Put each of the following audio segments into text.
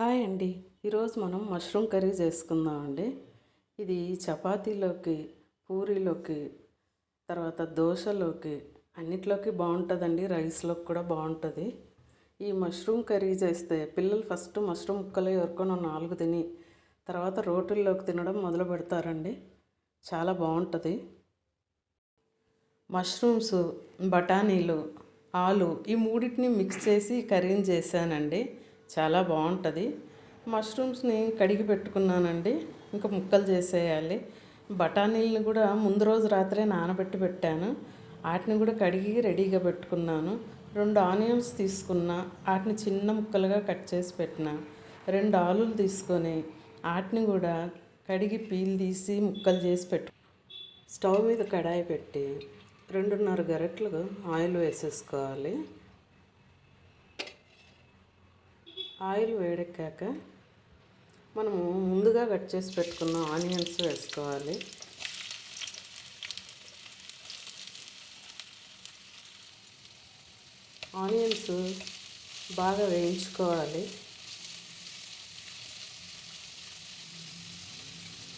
Hi అండి. ఈరోజు మనం మష్రూమ్ కర్రీ చేసుకుందాం అండి ఇది చపాతీలోకి పూరీలోకి తర్వాత దోశలోకి అన్నిట్లోకి బాగుంటుందండి. రైస్లోకి కూడా బాగుంటుంది. ఈ మష్రూమ్ కర్రీ చేస్తే పిల్లలు ఫస్ట్ మష్రూమ్ ముక్కలు ఎవరికొని నాలుగు తిని తర్వాత రోటిల్లోకి తినడం మొదలు పెడతారండి. చాలా బాగుంటుంది. మష్రూమ్స్ బఠానీలు ఆలు ఈ మూడింటిని మిక్స్ చేసి కర్రీని చేశానండి. చాలా బాగుంటుంది. మష్రూమ్స్ని కడిగి పెట్టుకున్నానండి. ఇంకా ముక్కలు చేసేయాలి. బఠానీలను కూడా ముందు రోజు రాత్రే నానబెట్టి పెట్టాను. వాటిని కూడా కడిగి రెడీగా పెట్టుకున్నాను. రెండు ఆనియన్స్ తీసుకున్న. వాటిని చిన్న ముక్కలుగా కట్ చేసి పెట్టిన. రెండు ఆలులు తీసుకొని వాటిని కూడా కడిగి పీల్ తీసి ముక్కలు చేసి పెట్టు స్టవ్ మీద కడాయి పెట్టి రెండున్నర గరెట్లు ఆయిల్ వేసేసుకోవాలి. ఆయిల్ వేడెక్కాక మనము ముందుగా కట్ చేసి పెట్టుకున్న ఆనియన్స్ వేసుకోవాలి. ఆనియన్స్ బాగా వేయించుకోవాలి.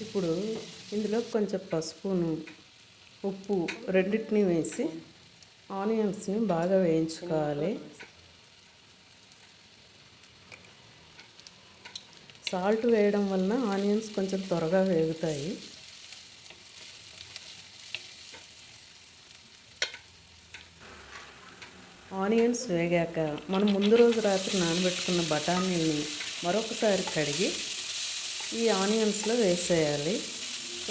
ఇప్పుడు ఇందులో కొంచెం పసుపును ఉప్పు రెండింటిని వేసి ఆనియన్స్ని బాగా వేయించుకోవాలి. సాల్ట్ వేయడం వలన ఆనియన్స్ కొంచెం త్వరగా వేగుతాయి. ఆనియన్స్ వేగాక మనం ముందు రోజు రాత్రి నానబెట్టుకున్న బఠానీని మరొకసారి కడిగి ఈ ఆనియన్స్లో వేసేయాలి.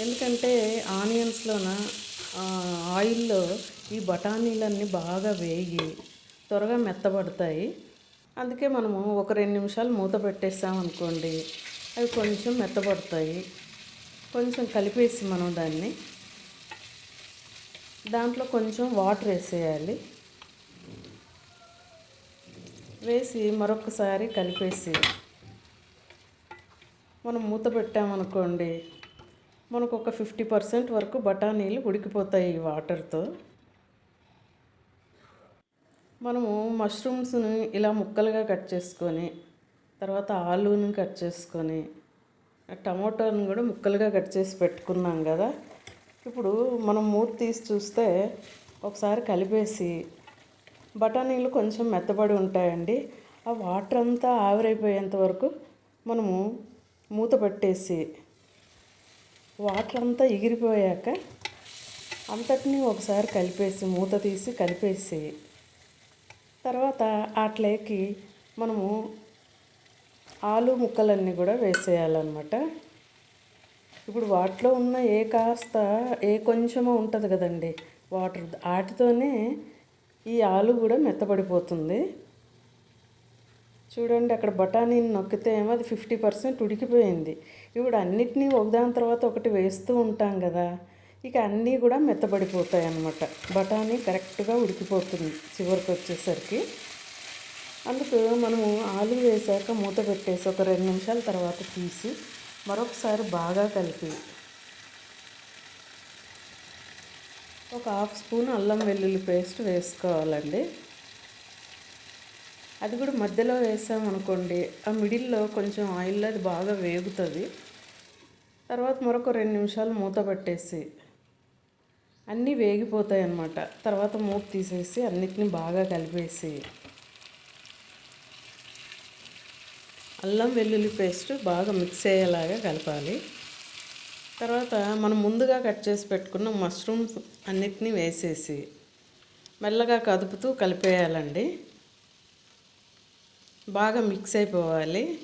ఎందుకంటే ఆనియన్స్లోన ఆయిల్లో ఈ బఠానీలన్నీ బాగా వేగి త్వరగా మెత్తబడతాయి. అందుకే మనము ఒక రెండు నిమిషాలు మూత పెట్టేసామనుకోండి అవి కొంచెం మెత్తబడతాయి. కొంచెం కలిపేసి మనం దాన్ని దాంట్లో కొంచెం వాటర్ వేసేయాలి. వేసి మరొకసారి కలిపేసి మనం మూత పెట్టామనుకోండి మనకు ఒక ఫిఫ్టీ పర్సెంట్ వరకు బఠానీలు ఉడికిపోతాయి ఈ వాటర్తో. మనము మష్రూమ్స్ని ఇలా ముక్కలుగా కట్ చేసుకొని తర్వాత ఆలూని కట్ చేసుకొని టమాటోని కూడా ముక్కలుగా కట్ చేసి పెట్టుకున్నాం కదా. ఇప్పుడు మనం మూత తీసి చూస్తే ఒకసారి కలిపేసి బఠానీలు కొంచెం మెత్తబడి ఉంటాయండి. ఆ వాటర్ అంతా ఆవిరైపోయేంత వరకు మనము మూత పెట్టేసి వాటర్ అంతా ఎగిరిపోయాక అంతటినీ ఒకసారి కలిపేసి మూత తీసి కలిపేసి తర్వాత అట్లేకి మనము ఆలు ముక్కలన్నీ కూడా వేసేయాలన్నమాట. ఇప్పుడు వాటిలో ఉన్న ఏ కాస్త ఏ కొంచెమో ఉంటుంది కదండి వాటర్ వాటితోనే ఈ ఆలు కూడా మెత్తబడిపోతుంది. చూడండి అక్కడ బఠానీని నొక్కితే ఏమో అది ఫిఫ్టీ పర్సెంట్ ఉడికిపోయింది. ఇప్పుడు అన్నిటినీ ఒకదాని తర్వాత ఒకటి వేస్తూ ఉంటాం కదా ఇక అన్నీ కూడా మెత్తబడిపోతాయి అన్నమాట బఠానీ కరెక్ట్గా ఉడికిపోతుంది చివరికి వచ్చేసరికి. అందుకు మనము ఆలు వేసాక మూత పెట్టేసి ఒక రెండు నిమిషాల తర్వాత తీసి మరొకసారి బాగా కలిపి ఒక హాఫ్ స్పూన్ అల్లం వెల్లుల్లి పేస్ట్ వేసుకోవాలండి. అది కూడా మధ్యలో వేసామనుకోండి ఆ మిడిల్లో కొంచెం ఆయిల్ అది బాగా వేగుతుంది. తర్వాత మరొక రెండు నిమిషాలు మూత పెట్టేసి అన్నీ వేగిపోతాయి అన్నమాట తర్వాత మూత తీసేసి అన్నిటిని బాగా కలిపేసి అల్లం వెల్లుల్లి పేస్ట్ బాగా మిక్స్ అయ్యేలాగా కలపాలి. తర్వాత మనం ముందుగా కట్ చేసి పెట్టుకున్న మష్రూమ్స్ అన్నిటినీ వేసేసి మెల్లగా కదుపుతూ కలిపేయాలండి. బాగా మిక్స్ అయిపోవాలి.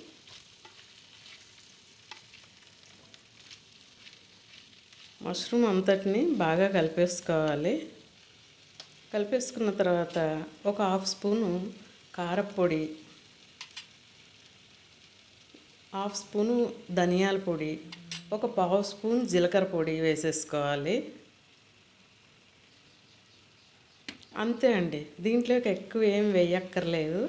మష్రూమ్ అంతటిని బాగా కలిపేసుకోవాలి. కలిపేసుకున్న తర్వాత ఒక హాఫ్ స్పూను కారపొడి హాఫ్ స్పూను ధనియాల పొడి ఒక పావు స్పూన్ జీలకర్ర పొడి వేసేసుకోవాలి. అంతే అండి. దీంట్లోకి ఎక్కువ ఏం వేయక్కర్లేదు.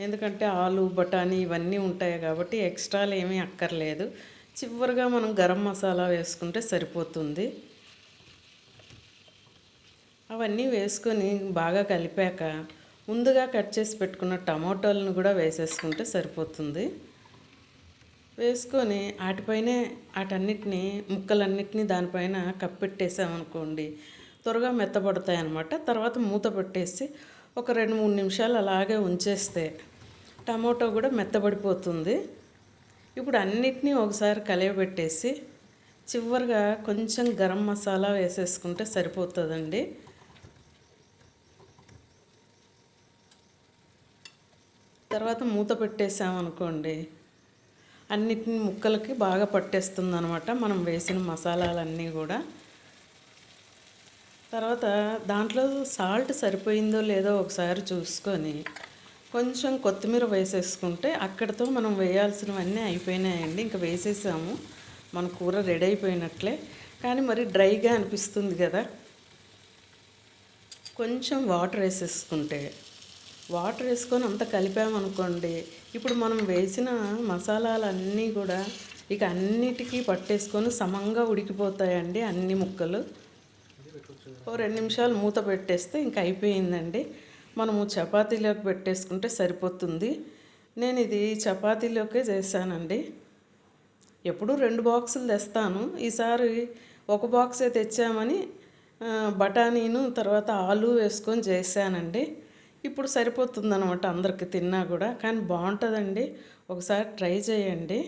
ఎందుకంటే ఆలు బఠానీ ఇవన్నీ ఉంటాయి కాబట్టి ఎక్స్ట్రాలు ఏమీ అక్కర్లేదు. చివరిగా మనం గరం మసాలా వేసుకుంటే సరిపోతుంది. అవన్నీ వేసుకొని బాగా కలిపాక ముందుగా కట్ చేసి పెట్టుకున్న టమాటోలను కూడా వేసేసుకుంటే సరిపోతుంది. వేసుకొని వాటిపైనే వాటన్నిటిని ముక్కలన్నిటినీ దానిపైన కప్పెట్టేసామనుకోండి త్వరగా మెత్తబడతాయి అన్నమాట. తర్వాత మూత పెట్టేసి ఒక రెండు మూడు నిమిషాలు అలాగే ఉంచేస్తే టమాటో కూడా మెత్తబడిపోతుంది. ఇప్పుడు అన్నిటినీ ఒకసారి కలియబెట్టేసి చివరిగా కొంచెం గరం మసాలా వేసేసుకుంటే సరిపోతుందండి. తర్వాత మూత పెట్టేసామనుకోండి అన్నిటిని ముక్కలకి బాగా పట్టేస్తుంది అనమాట మనం వేసిన మసాలాలన్నీ కూడా. తర్వాత దాంట్లో సాల్ట్ సరిపోయిందో లేదో ఒకసారి చూసుకొని కొంచెం కొత్తిమీర వేసేసుకుంటే అక్కడితో మనం వేయాల్సినవన్నీ అయిపోయినాయండి. ఇంకా వేసేసాము. మన కూర రెడీ అయిపోయినట్లే. కానీ మరి డ్రైగా అనిపిస్తుంది కదా. కొంచెం వాటర్ వేసేసుకుంటే వాటర్ వేసుకొని అంత కలిపామనుకోండి ఇప్పుడు మనం వేసిన మసాలాలన్నీ కూడా ఇక అన్నిటికీ పట్టేసుకొని సమంగా ఉడికిపోతాయండి అన్ని ముక్కలు. ఓ రెండు నిమిషాలు మూత పెట్టేస్తే ఇంకా అయిపోయిందండి. మనము చపాతీలోకి పెట్టేసుకుంటే సరిపోతుంది. నేను ఇది చపాతీలోకే చేశానండి. ఎప్పుడు రెండు బాక్సులు తెస్తాను. ఈసారి ఒక బాక్సే తెచ్చామని బఠానీను తర్వాత ఆలు వేసుకొని చేశానండి. ఇప్పుడు సరిపోతుంది అనమాట అందరికి తిన్నా కూడా. కానీ బాగుంటుందండి. ఒకసారి ట్రై చేయండి.